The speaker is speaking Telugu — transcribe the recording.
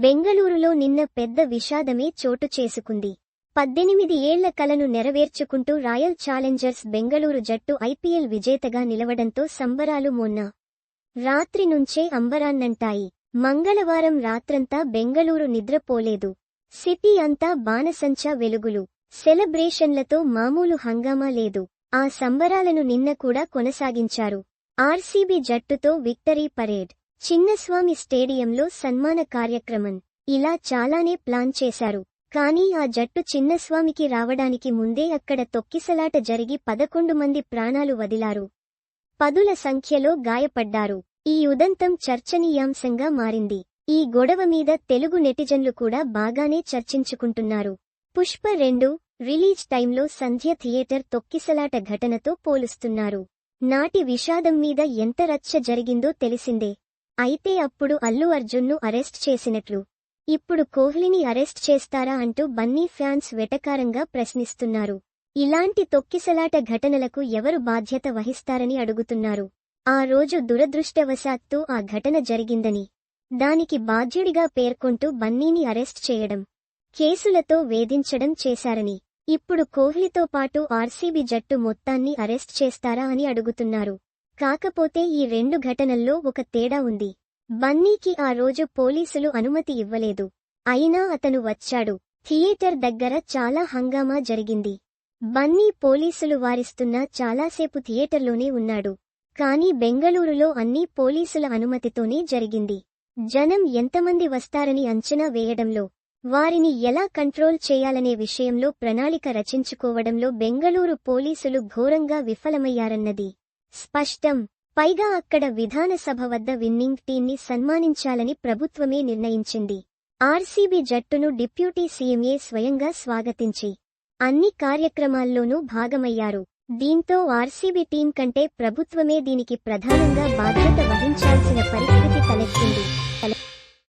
బెంగళూరులో నిన్న పెద్ద విషాదమే చోటు చేసుకుంది. పద్దెనిమిది ఏళ్ళ కలను నెరవేర్చుకుంటూ రాయల్ ఛాలెంజర్స్ బెంగళూరు జట్టు ఐపీఎల్ విజేతగా నిలవడంతో సంబరాలు మొన్న రాత్రి నుంచే అంబరాన్నంటాయి. మంగళవారం రాత్రంతా బెంగళూరు నిద్రపోలేదు. సిటీ అంతా బాణసంచా వెలుగులు. సెలబ్రేషన్లతో మామూలు హంగామా లేదు. ఆ సంబరాలను నిన్న కూడా కొనసాగించారు. ఆర్సీబీ జట్టుతో విక్టరీ పరేడ్. చిన్నస్వామి స్టేడియంలో సన్మాన కార్యక్రమం. ఇలా చాలానే ప్లాన్ చేశారు. కానీ ఆ జట్టు చిన్నస్వామికి రావడానికి ముందే అక్కడ తొక్కిసలాట జరిగి పదకొండు మంది ప్రాణాలు వదిలారు. పదుల సంఖ్యలో గాయపడ్డారు. ఈ ఉదంతం చర్చనీయాంశంగా మారింది. ఈ గొడవ మీద తెలుగు నెటిజన్లు కూడా బాగానే చర్చించుకుంటున్నారు. పుష్ప రెండు రిలీజ్ టైంలో సంధ్య థియేటర్ తొక్కిసలాట ఘటనతో పోలుస్తున్నారు. నాటి విషాదం మీద ఎంత రచ్చ జరిగిందో తెలిసిందే. అయితే అప్పుడు అల్లు అర్జున్ను అరెస్ట్ చేసినట్లు. ఇప్పుడు కోహ్లీని అరెస్ట్ చేస్తారా అంటూ బన్నీ ఫ్యాన్స్ వెటకారంగా ప్రశ్నిస్తున్నారు. ఇలాంటి తొక్కిసలాట ఘటనలకు ఎవరు బాధ్యత వహిస్తారని అడుగుతున్నారు. ఆ రోజు దురదృష్టవశాత్తు ఆ ఘటన జరిగిందని. దానికి బాధ్యుడిగా పేర్కొంటూ బన్నీని అరెస్ట్ చేయడం. కేసులతో వేధించడం చేశారని. ఇప్పుడు కోహ్లీతో పాటు ఆర్సీబీ జట్టు మొత్తాన్ని అరెస్ట్ చేస్తారా అని అడుగుతున్నారు. కాకపోతే ఈ రెండు ఘటనల్లో ఒక తేడా ఉంది. బన్నీకి ఆ రోజు పోలీసులు అనుమతి ఇవ్వలేదు. అయినా అతను వచ్చాడు. థియేటర్ దగ్గర చాలా హంగామా జరిగింది. బన్నీ పోలీసులు వారిస్తున్నా చాలాసేపు థియేటర్లోనే ఉన్నాడు. కానీ బెంగళూరులో అన్నీ పోలీసుల అనుమతితోనే జరిగింది. జనం ఎంతమంది వస్తారని అంచనా వేయడంలో వారిని ఎలా కంట్రోల్ చేయాలనే విషయంలో ప్రణాళిక రచించుకోవడంలో బెంగళూరు పోలీసులు ఘోరంగా విఫలమయ్యారన్నది. స్పష్టం. పైగా అక్కడ విధానసభ వద్ద విన్నింగ్ టీన్ని సన్మానించాలని ప్రభుత్వమే నిర్ణయించింది. ఆర్సీబీ జట్టును డిప్యూటీ సీఎంఏ స్వయంగా స్వాగతించి అన్ని కార్యక్రమాల్లోనూ భాగమయ్యారు. దీంతో ఆర్సీబీ టీం కంటే ప్రభుత్వమే దీనికి ప్రధానంగా బాధ్యత వహించాల్సిన పరిస్థితి తలెత్తింది.